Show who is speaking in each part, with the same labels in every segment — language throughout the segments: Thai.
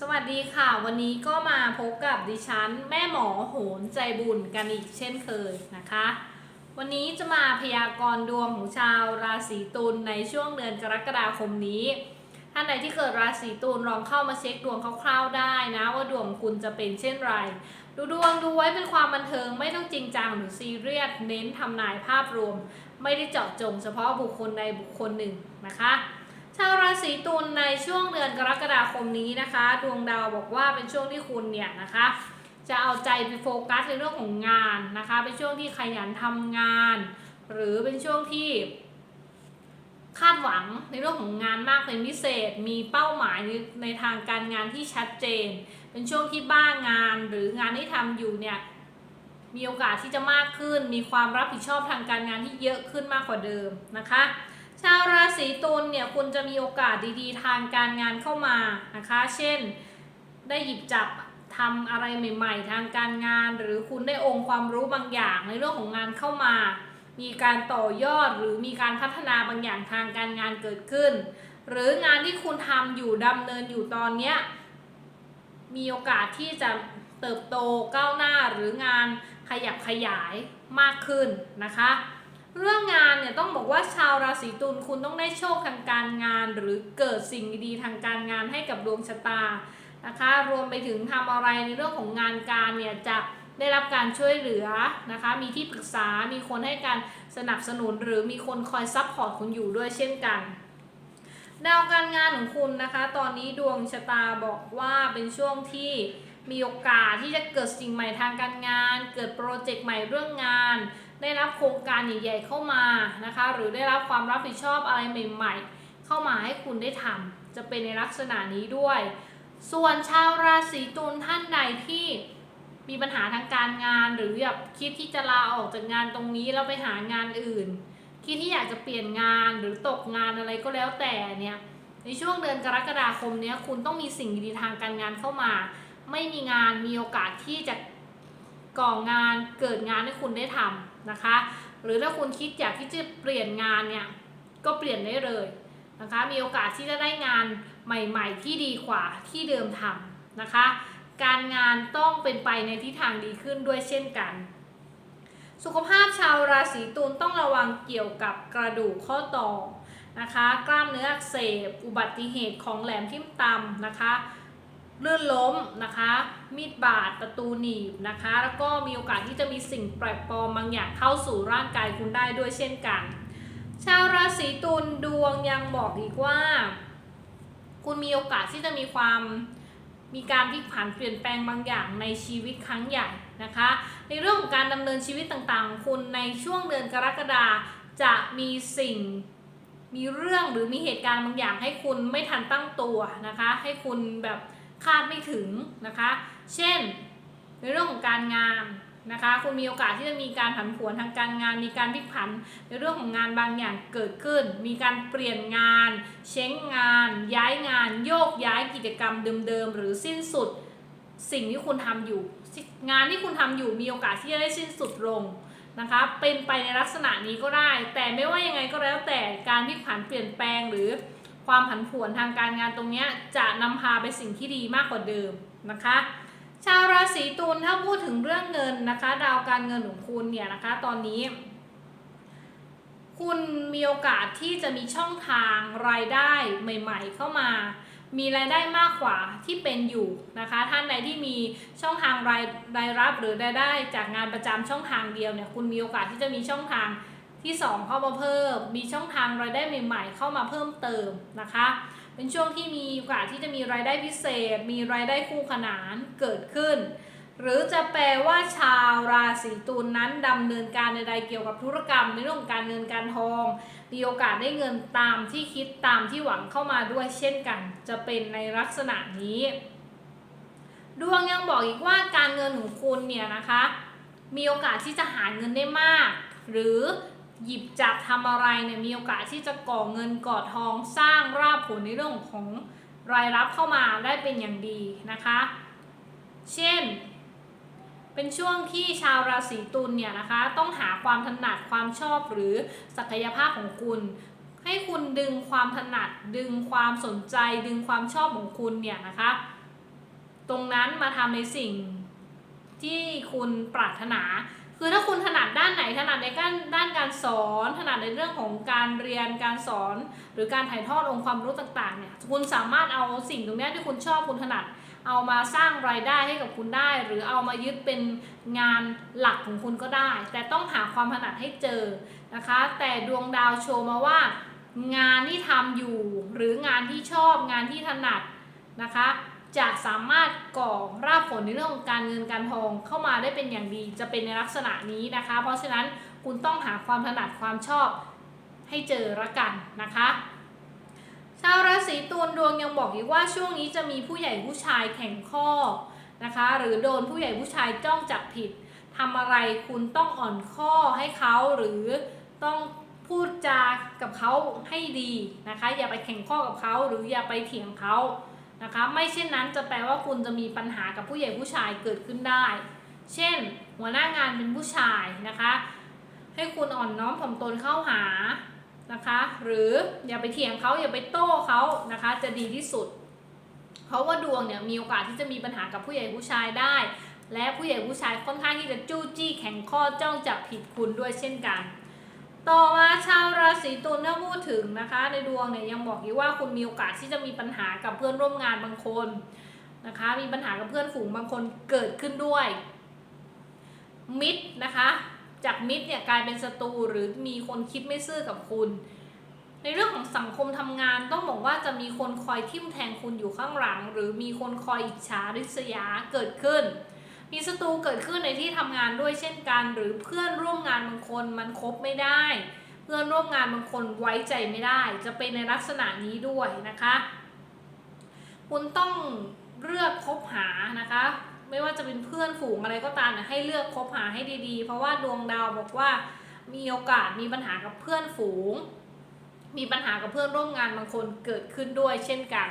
Speaker 1: สวัสดีค่ะ วันนี้ก็มาพบกับดิฉัน แม่หมอโหนใจบุญกันอีกเช่นเคยนะคะ วันนี้จะมาพยากรณ์ดวงของชาวราศีตุลในช่วงเดือนกรกฎาคมนี้ ท่านใดที่เกิดราศีตุลลองเข้ามาเช็คดวงคร่าวๆได้นะ ว่าดวงคุณจะเป็นเช่นไร ดูดวงดูไว้เป็นความบันเทิงไม่ต้องจริงจังหรือซีเรียสเน้นทำนายภาพรวม ไม่ได้เจาะจงเฉพาะบุคคลใดบุคคลหนึ่งนะคะ ชาวราศีตุลในช่วงเดือนกรกฎาคมนี้นะคะ ดวงดาวบอกว่าเป็นช่วงที่คุณเนี่ยนะคะ จะเอาใจไปโฟกัสในเรื่องของงานนะคะ เป็นช่วงที่ขยันทำงาน หรือเป็นช่วงที่คาดหวังในเรื่องของงานมากเป็นพิเศษ มีเป้าหมายในในทางการงานที่ชัดเจน เป็นช่วงที่บ้างานหรืองานที่ทำอยู่เนี่ยมีโอกาสที่จะมากขึ้น มีความรับผิดชอบทางการงานที่เยอะขึ้นมากกว่าเดิมนะคะ ชาวราศีตุลเนี่ยคุณจะมีโอกาสดีๆ ทางการงานเข้ามานะคะ เช่นได้หยิบจับทำอะไรใหม่ ๆ ทางการงาน หรือคุณได้องค์ความรู้บางอย่างในเรื่องของงานเข้ามา มีการต่อยอดหรือมีการพัฒนาบางอย่างทางการงานเกิดขึ้น หรืองานที่คุณทำอยู่ดำเนินอยู่ตอนเนี้ยมีโอกาสที่จะเติบโตก้าวหน้าหรืองานขยับขยายมากขึ้นนะคะ เรื่องงาน ต้องบอกว่าชาวราศีตุลคุณต้องได้โชคทางการงาน หรือเกิดสิ่งดีๆทางการงานให้กับดวงชะตานะคะ รวมไปถึงทำอะไรในเรื่องของงานการเนี่ยจะได้รับการช่วยเหลือนะคะ มีที่ปรึกษา มีคนให้การสนับสนุน หรือมีคนคอยซัพพอร์ตคุณอยู่ด้วยเช่นกัน ดาวการงานของคุณนะคะ ตอนนี้ดวงชะตาบอกว่าเป็นช่วงที่มีโอกาสที่จะเกิดสิ่งใหม่ทางการงาน เกิดโปรเจกต์ใหม่เรื่องงาน ได้รับโครงการใหญ่ๆเข้ามานะคะ หรือได้รับความรับผิดชอบอะไรใหม่ๆ เข้ามาให้คุณได้ทำจะเป็นในลักษณะนี้ด้วย ส่วนชาวราศีตุลท่านใดที่มีปัญหาทางการงานหรือแบบคิดที่จะลาออกจากงานตรงนี้แล้วไปหางานอื่น คิดที่อยากจะเปลี่ยนงานหรือตกงานอะไรก็แล้วแต่เนี่ยในช่วงเดือนกรกฎาคมเนี้ยคุณต้องมีสิ่งดีๆทางการงานเข้ามา ไม่มีงานมีโอกาสที่จะก่องานเกิดงานให้คุณได้ทำ นะคะ หรือถ้าคุณคิดอยากที่จะเปลี่ยนงานเนี่ยก็เปลี่ยนได้เลยนะคะ มีโอกาสที่จะได้งานใหม่ๆ ที่ดีกว่าที่เดิมทำนะคะ การงานต้องเป็นไปในทิศทางดีขึ้นด้วยเช่นกัน สุขภาพชาวราศีตุลต้องระวังเกี่ยวกับกระดูกข้อต่อนะคะ กล้ามเนื้ออักเสบ อุบัติเหตุของแหลมทิ่มตำนะคะ ลื่นล้มนะคะ มีดบาดประตูหนีบนะคะ แล้วก็มีโอกาสที่จะมีสิ่งแปลกปลอมบางอย่างเข้าสู่ร่างกายคุณได้ด้วยเช่นกัน ชาวราศีตุลดวงยังบอกอีกว่า คุณมีโอกาสที่จะมีความมีการพลิกผันเปลี่ยนแปลงบางอย่างในชีวิตครั้งใหญ่นะคะ ในเรื่องของการดำเนินชีวิตต่างๆของคุณในช่วงเดือนกรกฎาจะมีสิ่งมีเรื่องหรือมีเหตุการณ์บางอย่างให้คุณไม่ทันตั้งตัวนะคะ ให้คุณแบบ คาดไม่ถึงนะคะ เช่น ในเรื่องของการงานนะคะคุณมีโอกาสที่จะมีการผันผวนทางการงาน มีการพลิกผันในเรื่องของงานบางอย่างเกิดขึ้น มีการเปลี่ยนงาน เช้งงาน ย้ายงาน โยกย้ายกิจกรรมเดิมๆหรือสิ้นสุดสิ่งที่คุณทำอยู่ งานที่คุณทำอยู่มีโอกาสที่จะได้สิ้นสุดลงนะคะเป็นไปในลักษณะนี้ก็ได้ แต่ไม่ว่ายังไงก็แล้วแต่การพลิกผันเปลี่ยนแปลงหรือ ความผันผวนทางการงานตรงนี้จะนำพาไปสิ่งที่ดีมากกว่าเดิมนะคะ ชาวราศีตุลถ้าพูดถึงเรื่องเงินนะคะ ดาวการเงินของคุณเนี่ยนะคะ ตอนนี้ คุณมีโอกาสที่จะมีช่องทางรายได้ใหม่ ๆ เข้ามา มีรายได้มากกว่าที่เป็นอยู่นะคะ ท่านใดที่มีช่องทางรายรายรับหรือรายได้จากงานประจำช่องทางเดียวเนี่ย คุณมีโอกาสที่จะมีช่องทาง ที่ 2 เข้ามาเพิ่ม มีช่องทางรายได้ใหม่ ๆ เข้ามาเพิ่มเติมนะคะ เป็นช่วงที่มีโอกาสที่จะมีรายได้พิเศษ มีรายได้คู่ขนานเกิดขึ้น หรือจะแปลว่าชาวราศีตุลนนั้นดำเนินการใดๆเกี่ยวกับธุรกรรมในเรื่องของการเงินการทอง มีโอกาสได้เงินตามที่คิดตามที่หวังเข้ามาด้วยเช่นกัน จะเป็นในลักษณะนี้ดวงยังบอกอีกว่าการเงินของคุณเนี่ยนะคะ มีโอกาสที่จะหาเงินได้มาก หรือ หยิบจับทำอะไรเนี่ยมีโอกาสที่จะก่อเงินก่อทองสร้างรากผลในเรื่องของรายรับเข้ามาได้เป็นอย่างดีนะคะ เช่น เป็นช่วงที่ชาวราศีตุลเนี่ยนะคะต้องหาความถนัดความชอบหรือศักยภาพของคุณ ให้คุณดึงความถนัดดึงความสนใจ ดึงความชอบของคุณเนี่ยนะคะ ตรงนั้นมาทำในสิ่งที่คุณปรารถนา คือถ้าคุณถนัดด้านไหนถนัดในด้านด้านการสอน ถนัดในเรื่องของการเรียนการสอน หรือการถ่ายทอดองค์ความรู้ต่างๆเนี่ยคุณสามารถเอาสิ่งตรงนี้ที่คุณชอบคุณถนัด เอามาสร้างรายได้ให้กับคุณได้ หรือเอามายึดเป็นงานหลักของคุณก็ได้ แต่ต้องหาความถนัดให้เจอนะคะ แต่ดวงดาวโชว์มาว่า งานที่ทำอยู่ หรืองานที่ชอบงานที่ถนัดนะคะ จะสามารถก่อรากผลในเรื่องของการเงินการทองเข้ามาได้เป็นอย่างดีจะเป็นในลักษณะนี้นะคะ เพราะฉะนั้นคุณต้องหาความถนัดความชอบให้เจอละกันนะคะ ชาวราศีตุลดวงยังบอกอีกว่าช่วงนี้จะมีผู้ใหญ่ผู้ชายแข่งข้อนะคะ หรือโดนผู้ใหญ่ผู้ชายจ้องจับผิดทำอะไรคุณต้องอ่อนข้อให้เขาหรือต้องพูดจากับเขาให้ดีนะคะ อย่าไปแข่งข้อกับเขาหรืออย่าไปเถียงเขา นะคะ ไม่เช่นนั้นจะแปลว่าคุณจะมีปัญหากับผู้ใหญ่ผู้ชายเกิดขึ้นได้ เช่น หัวหน้างานเป็นผู้ชายนะคะ ให้คุณอ่อนน้อมถ่อมตนเข้าหานะคะ หรืออย่าไปเถียงเขาอย่าไปโต้เขานะคะ จะดีที่สุด เพราะว่าดวงเนี่ยมีโอกาสที่จะมีปัญหากับผู้ใหญ่ผู้ชายได้ และผู้ใหญ่ผู้ชายค่อนข้างที่จะจู้จี้แข่งข้อจ้องจับผิดคุณด้วยเช่นกัน ต่อมาชาว ราศีตุลถ้าพูดถึงนะคะ ในดวงเนี่ยยังบอกอีกว่าคุณมีโอกาสที่จะมีปัญหากับเพื่อนร่วมงานบางคนนะคะ มีปัญหากับเพื่อนฝูงบางคนเกิดขึ้นด้วย มิตรนะคะ จากมิตรเนี่ยกลายเป็นศัตรูหรือมีคนคิดไม่ซื่อกับคุณ ในเรื่องของสังคมทำงานต้องบอกว่าจะมีคนคอยทิ่มแทงคุณอยู่ข้างหลัง หรือมีคนคอยอิจฉาริษยาเกิดขึ้นมีศัตรูเกิดขึ้นในที่ทำงานด้วยเช่นกัน หรือเพื่อนร่วมงานบางคนมันคบไม่ได้ เพื่อนร่วมงานบางคนไว้ใจไม่ได้ จะเป็นในลักษณะนี้ด้วยนะคะ คุณต้องเลือกคบหานะคะ ไม่ว่าจะเป็นเพื่อนฝูงอะไรก็ตามนี่ยให้เลือกคบหาให้ดี ๆ เพราะว่าดวงดาวบอกว่ามีโอกาสมีปัญหากับเพื่อนฝูง มีปัญหากับเพื่อนร่วมงานบางคนเกิดขึ้นด้วยเช่นกัน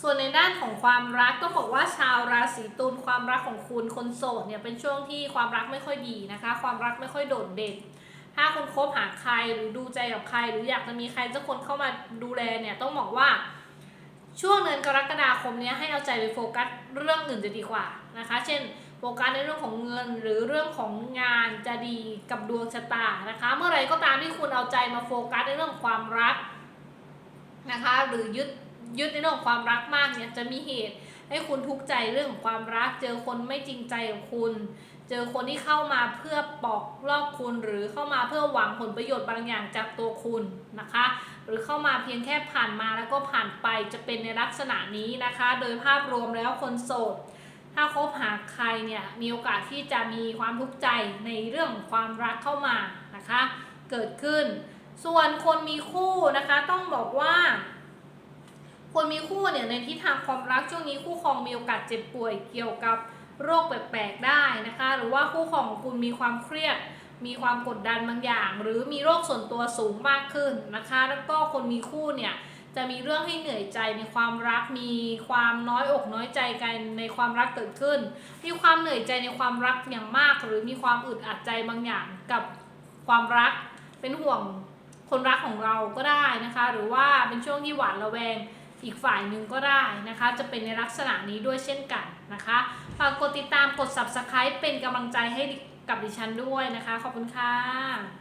Speaker 1: ส่วนในด้านของความรักก็บอกว่าชาวราศีตุลความรักของคุณคนโสดเนี่ยเป็นช่วงที่ความรักไม่ค่อยดีนะคะ ความรักไม่ค่อยโดดเด่น ถ้าคุณคบหาใครหรือดูใจกับใคร หรืออยากจะมีใครสักคนเข้ามาดูแลเนี่ยต้องบอกว่า ช่วงเดือนกรกฎาคมนี้ให้เอาใจไปโฟกัสเรื่องอื่นจะดีกว่านะคะ เช่นโฟกัสในเรื่องของเงินหรือเรื่องของงานจะดีกับดวงชะตานะคะ เมื่อไรก็ตามที่คุณเอาใจมาโฟกัสในเรื่องของความรักนะคะ หรือยึดยึดในเรื่องของความรักมากเนี่ยจะมีเหตุ ให้คุณทุกข์ใจเรื่องของความรัก เจอคนไม่จริงใจกับคุณ เจอคนที่เข้ามาเพื่อปอกลอกคุณหรือเข้ามาเพื่อหวังผลประโยชน์บางอย่างจากตัวคุณนะคะ หรือเข้ามาเพียงแค่ผ่านมาแล้วก็ผ่านไปจะเป็นในลักษณะนี้นะคะ โดยภาพรวมแล้วคนโสดถ้าคบหาใครเนี่ยมีโอกาสที่จะมีความทุกข์ใจในเรื่องความรักเข้ามานะคะ เกิดขึ้น ส่วนคนมีคู่นะคะต้องบอกว่า คนมีคู่เนี่ยในทิศทางความรักช่วงนี้คู่ครองมีโอกาสเจ็บป่วยเกี่ยวกับโรคแปลกๆได้นะคะ หรือว่าคู่ครองของคุณมีความเครียด มีความกดดันบางอย่าง หรือมีโรคส่วนตัวสูงมากขึ้นนะคะ แล้วก็คนมีคู่เนี่ยจะมีเรื่องให้เหนื่อยใจในความรัก มีความน้อยอกน้อยใจกันในความรักเกิดขึ้น มีความเหนื่อยใจในความรักอย่างมาก หรือมีความอึดอัดใจบางอย่างกับความรัก เป็นห่วงคนรักของเราก็ได้นะคะ หรือว่าเป็นช่วงที่หวาดระแวง อีกฝ่ายหนึ่งก็ได้นะคะ จะเป็นในลักษณะนี้ด้วยเช่นกันนะคะฝากกดติดตามกด subscribe เป็นกำลังใจให้กับดิฉันด้วยนะคะ ขอบคุณค่ะ